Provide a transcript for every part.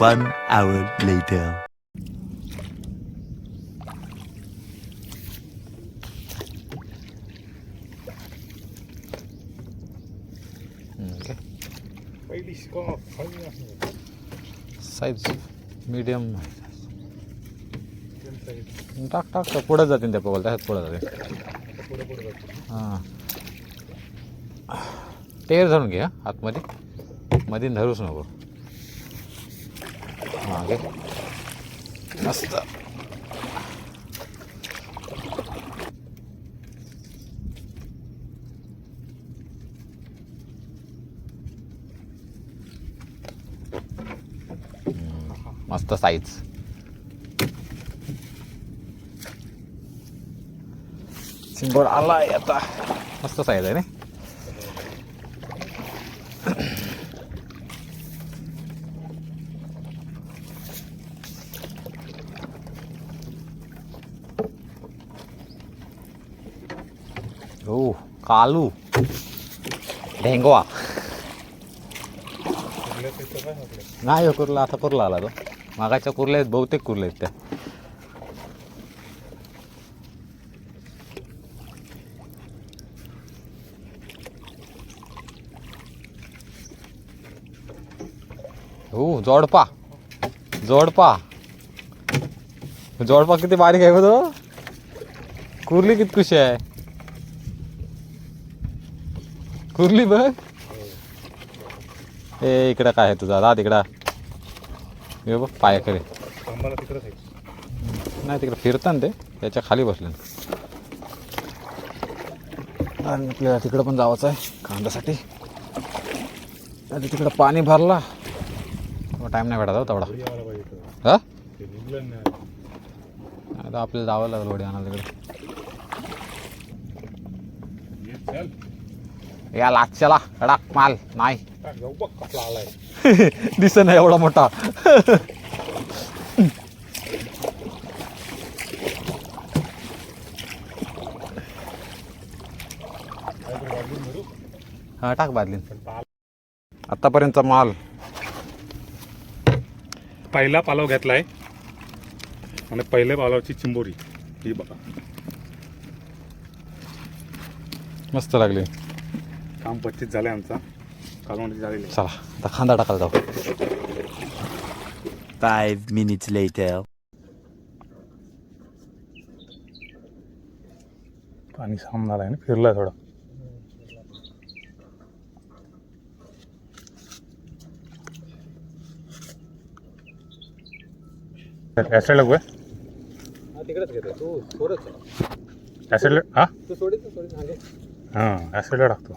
One hour later. पहिली size medium टाक टाक टाक. पुढे जातील त्या पवाल त्याच्यात पुढे जाते हां. टेर धरून घे आतमध्ये. मध्ये धरूच नको. हां घे मस्त हम्म, मस्त साईज सिंबल आलाय आता मस्त साईज आहे ना हो कालू। ढेंगवा। नाही हो कुर्ला आता कुर्ला आला तो. मागाच्या कुर्ल्या आहेत बहुतेक कुर्ल्या आहेत त्या. हो जोडपा. जोडपा. जोडपा किती बारीक आहे बघ तो. कुर्ली किती खुशी आहे. कुर्ली बघ. ए इकडं काय आहे तुझा? दा तिकडं. हे बघ पाया नाही तिकडे फिरतं ना ते. त्याच्याखाली बसले आणि आपल्याला तिकडं पण जायचं आहे कांद्यासाठी. आणि तिकडं पाणी भरला. टाईम नाही भेटत हो तेवढा. हा? आपल्याला जावं लागेल वडी आणा तिकडे ये चल या लाचच्याला कडक माल नाही दिसत नाही एवढा मोठा? हा टाक पाल- आतापर्यंतचा माल. पहिला पालव घेतलाय. आणि पहिल्या पालवाची चिंबोरी. ही बघा. मस्त लागले. काम पच्चीस झालंय आमचा. कालवंडी झालेली आहे. चला आता खांदा टाकायला जाऊ. Five minutes later. पाणी साम झालंय ना फिरलाय थोडा. या साईडला बघूया तिकडेच घेतो तू थोडंच. या साईडला हा? तू सोडीत सोडीत मागे हां या साईडला टाकतो.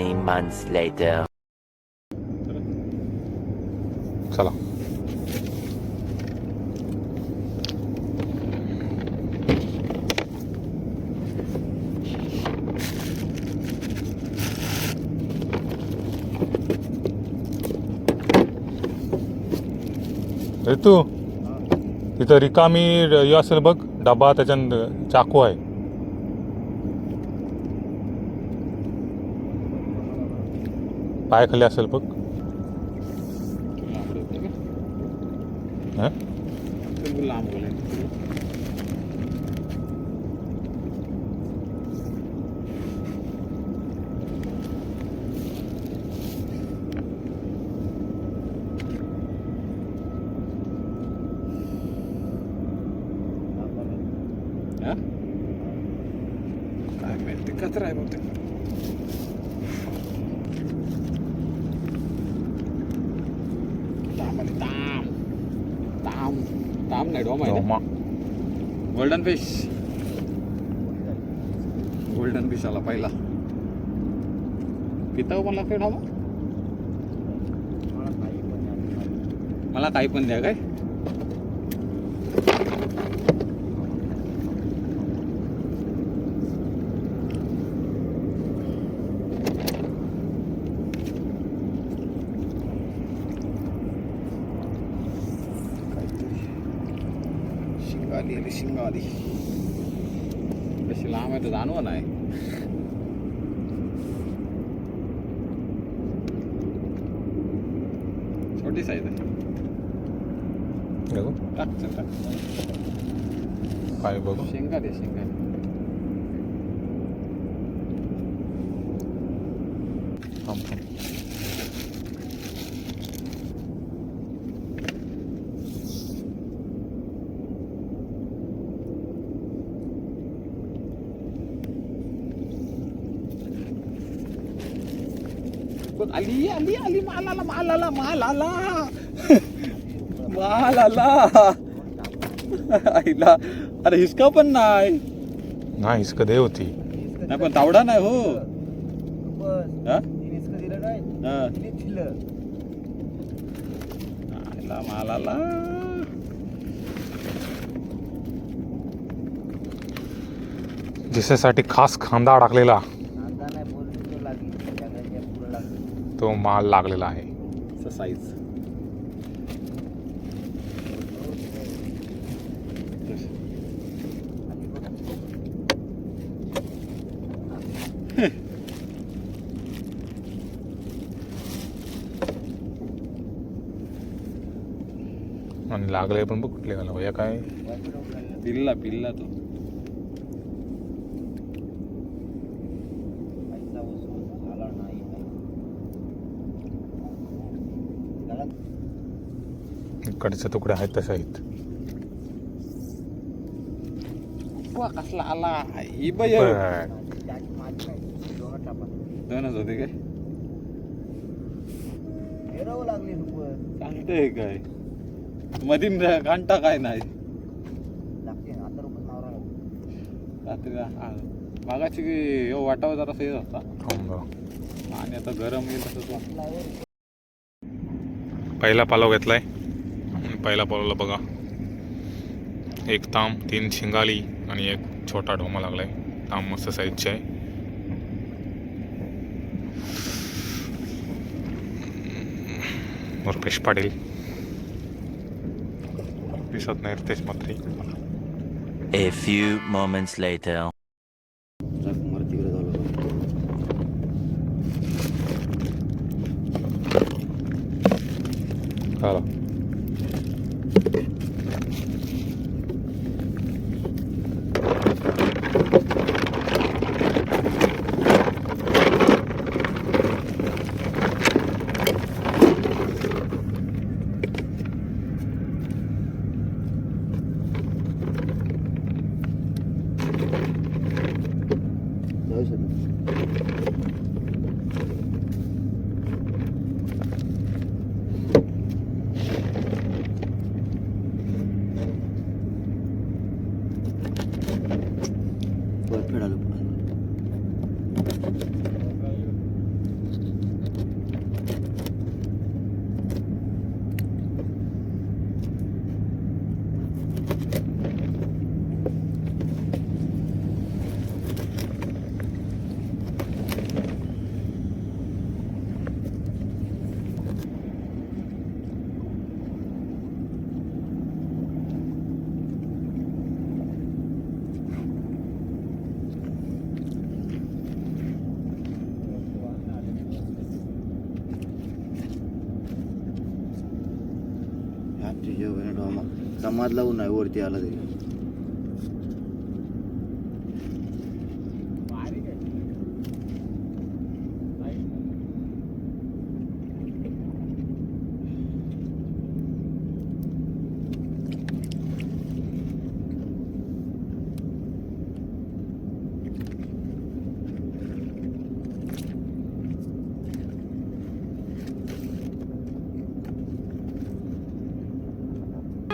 Many months later. चला तू तिथं रिकामी हे असेल बघ डबा त्याच्यात चाकू आहे पायाखाली असेल बघ. आली, ताम ताम ताम नाही डोम आहे डोमा. गोल्डन फिश गोल्डन फिश आला पहिला पिता मला काय ढाबा मला काही पण द्या काय शिंगाली आली शिंगाली कशी लांब आहे तर जाणवं नाही छोटी साईज आहे हे बघ, टाक चल टाक पाय बघू शेंगाली आहे, शेंगाली थांब, थांब. बघ आली आली आली माल आला माल आला माल आला माल आला आईला अरे हिसका पण नाही. नाही कधी होती. नाही पण तावडा नाही हो. हा? हा. माल आला जिसेसाठी खास खांदा टाकलेला तो माल लागलेला आहे. साईज आणि लागले पण बघ कुठले घाला भैया काय? पिल्ला पिल्ला तो. इकडचे तुकडे आहेत तसे आहेत. कसला आला. ही बाई. दोनच होते काय? सांगते काय? मधीन घंटा काय नाही. रात्री. मागाची ह्यो वाटावा जरा येत होता थांब. आणि आता गरम येईल तसं तो. पहिला पालव घेतलाय. पहिला पालवला बघा. एक ताम तीन शिंगाली आणि एक छोटा ढोमा लागलाय. ताम मस्त साईजचे आहे. रुपेश पाटील. दिसत नाही Riteish मात्री A few moments later. आला. समाज लावून नाही वरती आला तरी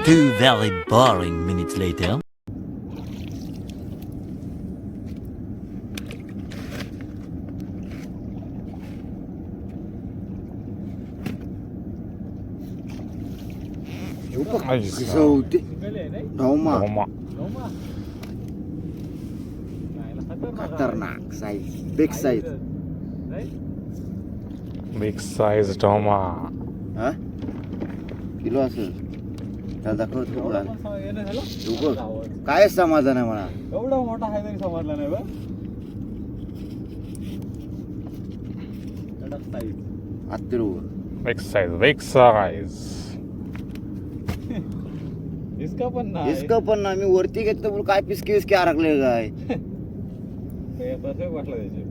Two very boring minutes later. हे बघ, आई कसं होते ढोमा ढोमा खतरनाक size big size big size ढोमा हा किलो असेल त्याला दाखव तू बघ. तू बघ काय समाधान आहे म्हणा. एवढा मोठा आहे तरी समजला नाही बा आत्तिरूवर बिग साईज बिग साईज इसका पण नाही. इसका पण ना मी वरती घेतलं म्हणून काय पिसकी विसकी अडकले काय? परफेक्ट वाटलं त्याचे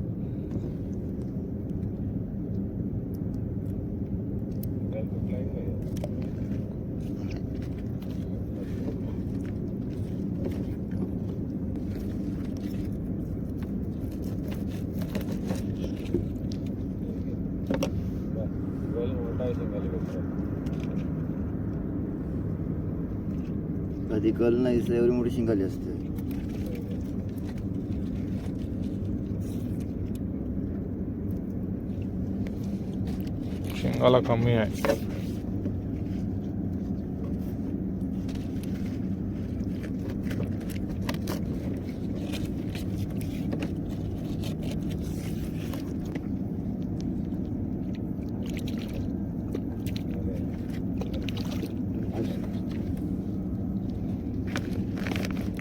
कधी कल नाही दिसलं, एवढी मोठी शिंगाली असते. शिंगाला कमी आहे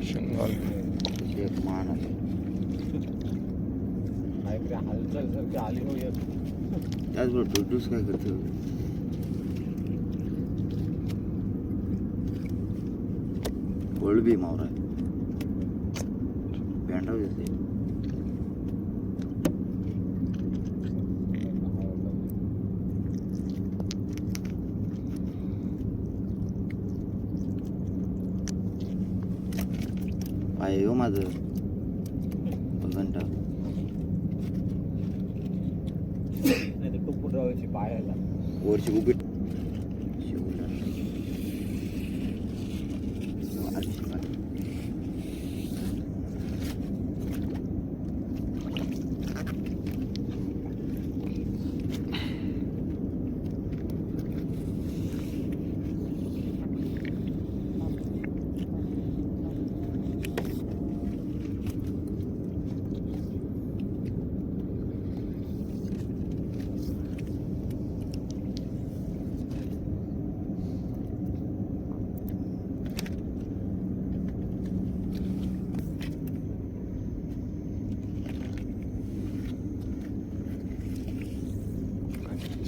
शिंगाली एक मान आहे. हालचाल सारखी आली हो येत त्याचबरोबर टोटूस काय करतो कोळबी मावरा पेंडाव दिसते आहे हो माझं. घंटा. नाही तर टुकून राहायची पायाला. वरची उभी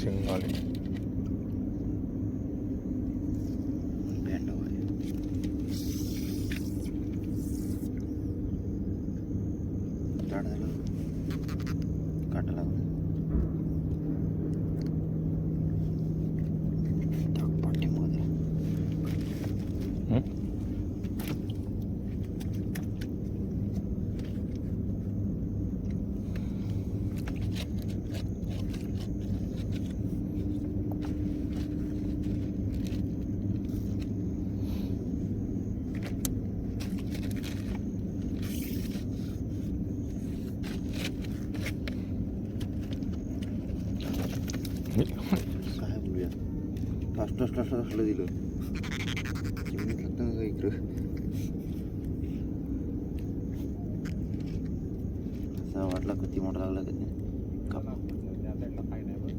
शिंगाली पेंडाव आहे. ताट झालं. काटा लागला. टाक पाठीमध्ये. हं? काय बोलूया टास टास टास टासलं दिलं चिमणीत लागतं ना इकडं असा वाटला किती मोठा लागला कधी त्या साईडला काय नाही बघ.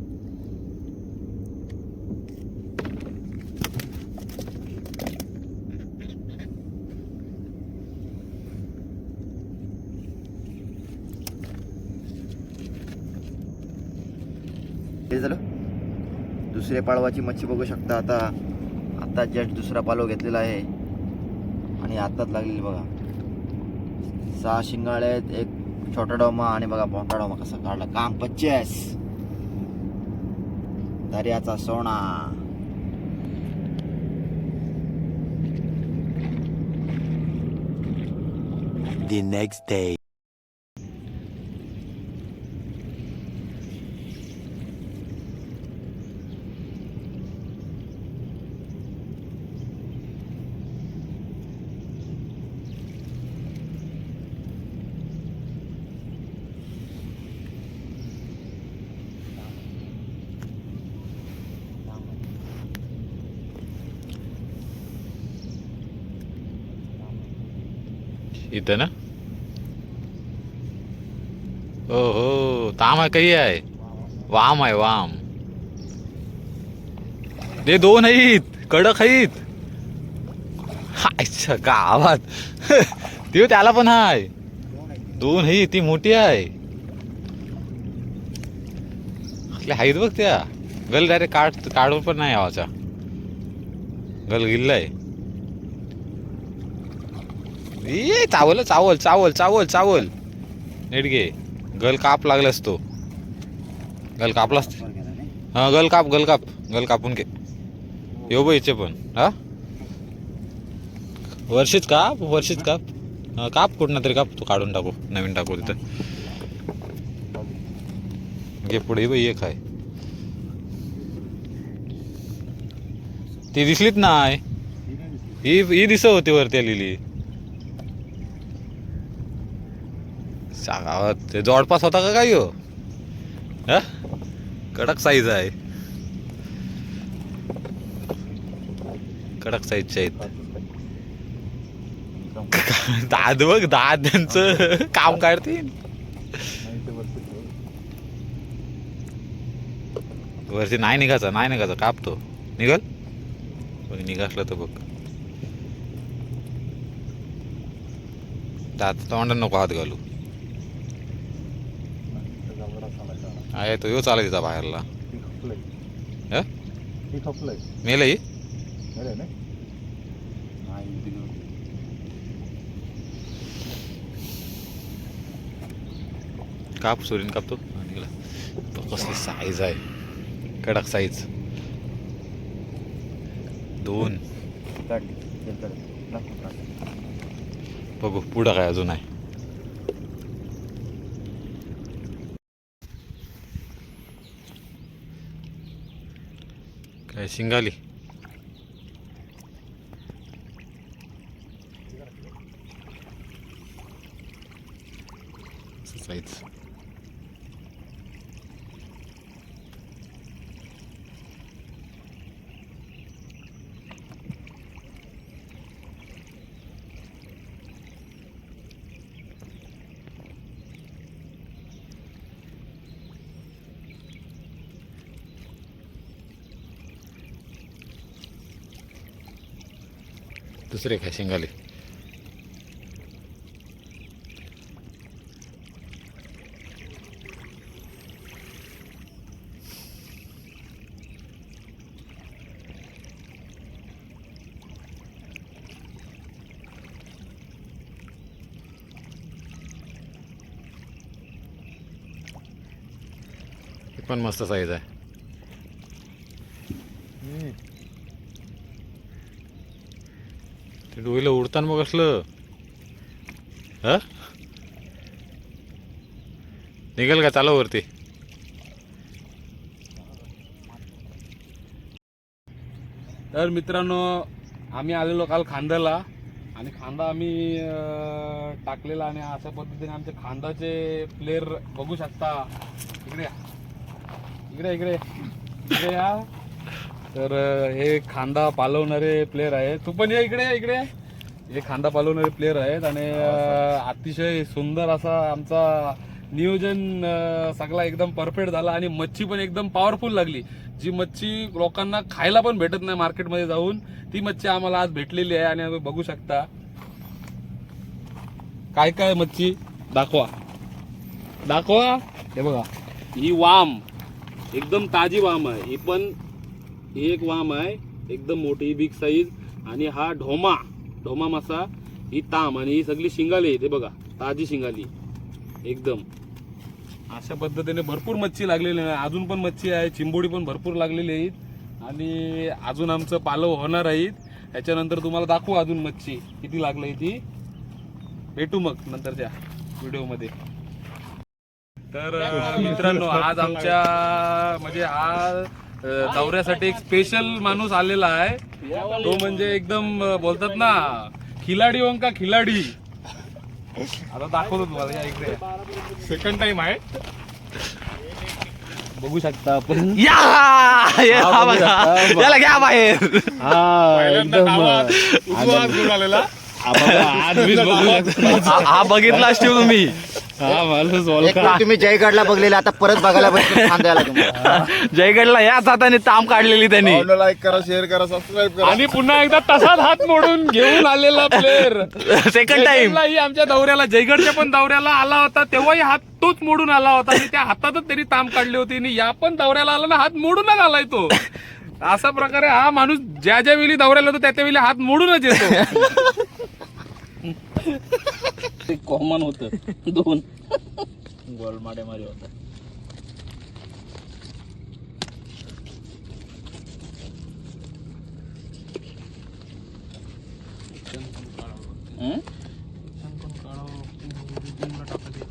हे झालं दुसऱ्या पाळवाची मच्छी बघू शकता. आता आता जस्ट दुसरा पालव घेतलेला आहे. आणि आत्ताच लागलेली बघा. सहा शिंगाळे आहेत एक छोटा डोमा आणि बघा मोठा डोमा कसा काढला. काम पच्चीस. दर्याचा सोना. The next day. इथं ना? हो हो ताम आहे काही आहे? वाम आहे वाम. ते दोन आहेत कडक आहेत अच्छा गावात. ते त्याला पण आहे दोन आहे ती मोठी आहे. असल्या आहेत बघ त्या. गल डायरेक्ट काढ काढून पण नाही आवाचा. गल गिल्लाय ए चावल चावल चावल चावल चावल. नीट घे. गल काप लागलास तो. गल कापलास? हा गल काप गल काप. गल कापून घे. येऊ बघ इथे पण. हा? वर्षीच काप वर्षीच काप. काप कुठं तरी काप. तू काढून टाकू. नवीन टाकू तिथं. घे पुढे बाई एक आहे ती दिसलीच नाही. ही ही दिसत होती वरती आलेली. सांगावं ते जवळपास होता का काय हो? हा? कडक साईज आहे. कडक साईजचे आहेत. दाद बघ दाद त्यांचं. काम काढतील वरती नाही निघायचं नाही निघायचं कापतो. निघल? बघ निघासलं तर बघ. दात तोंड नको हात घालू. आहे तो येऊ चालला तिचा बाहेरला. ह? मेलं ही काप सोरीन कापतो तो. कसली साईज आहे. कडक साईज दोन. बघू पुढं काय अजून आहे. काय शिंगाली साईज दुसरे काय शिंगाली? पण मस्त साईज आहे. ते उडताना मग असलं. हा? निघेल का? चालव वरती. तर मित्रांनो आम्ही आलेलो काल खांद्याला. आणि खांदा आम्ही अं, टाकलेला आणि अशा पद्धतीने आमचे खांदाचे प्लेअर बघू शकता. इकडे या. इकडे इकडे. इकडे या. तर हे खांदा पालवणारे प्लेअर आहे तू पण ये इकडे इकडे. हे खांदा पालवणारे प्लेअर आहेत आणि अतिशय सुंदर असा आमचा नियोजन सगळा एकदम परफेक्ट झाला आणि मच्छी पण एकदम पॉवरफुल लागली. जी मच्छी लोकांना खायला पण भेटत नाही मार्केटमध्ये जाऊन ती मच्छी आम्हाला आज भेटलेली आहे आणि आम्ही बघू शकता. काय काय मच्छी? दाखवा. दाखवा. हे बघा. ही वाम. एकदम ताजी वाम आहे. ही पण ही एक वाम आहे. एकदम मोठी बिग साईज आणि हा ढोमा. ढोमा मासा ही ताम आणि ही सगळी शिंगाली आहे ते बघा ताजी शिंगाली एकदम. अशा पद्धतीने भरपूर मच्छी लागलेली आहे. अजून पण मच्छी आहे चिंबोडी पण भरपूर लागलेली आहेत आणि अजून आमचं पालव होणार आहेत ह्याच्यानंतर तुम्हाला दाखवू अजून मच्छी किती लागली ती. भेटू मग नंतरच्या व्हिडिओमध्ये. तर मित्रांनो आज आमच्या म्हणजे हा दौऱ्यासाठी एक स्पेशल माणूस आलेला आहे. तो म्हणजे एकदम बोलतात ना खिलाडी का खिलाडी. आता दाखवतो तुम्हाला या इकडे. सेकंड टाइम आहे. बघू शकता आपण. याला घ्या बाहेर. घेऊन आलेला. हा हा बघितला असतील तुम्ही एक वेळ तुम्ही जयगडला बघलेले आता परत बघायला खांद्याला तुम्हाला. जयगडला याच हाताने ताम काढलेली त्यांनी. लाईक करा शेअर करा सबस्क्राईब आणि पुन्हा एकदा तसाच हात मोडून घेऊन आलेला प्लेअर सेकंड टाइम ही आमच्या दौऱ्याला जयगडच्या पण दौऱ्याला आला होता तेव्हाही हात तोच मोडून आला होता आणि त्या हातातच त्यांनी ताम काढली होती आणि या पण दौऱ्याला आला ना हात मोडूनच आलाय तो. अशा प्रकारे हा माणूस ज्या ज्या वेळी दौऱ्याला होतो त्या त्या वेळी हात मोडूनच येतो. ते कॉमन होत दोन गोलमाडे मारे होता बसले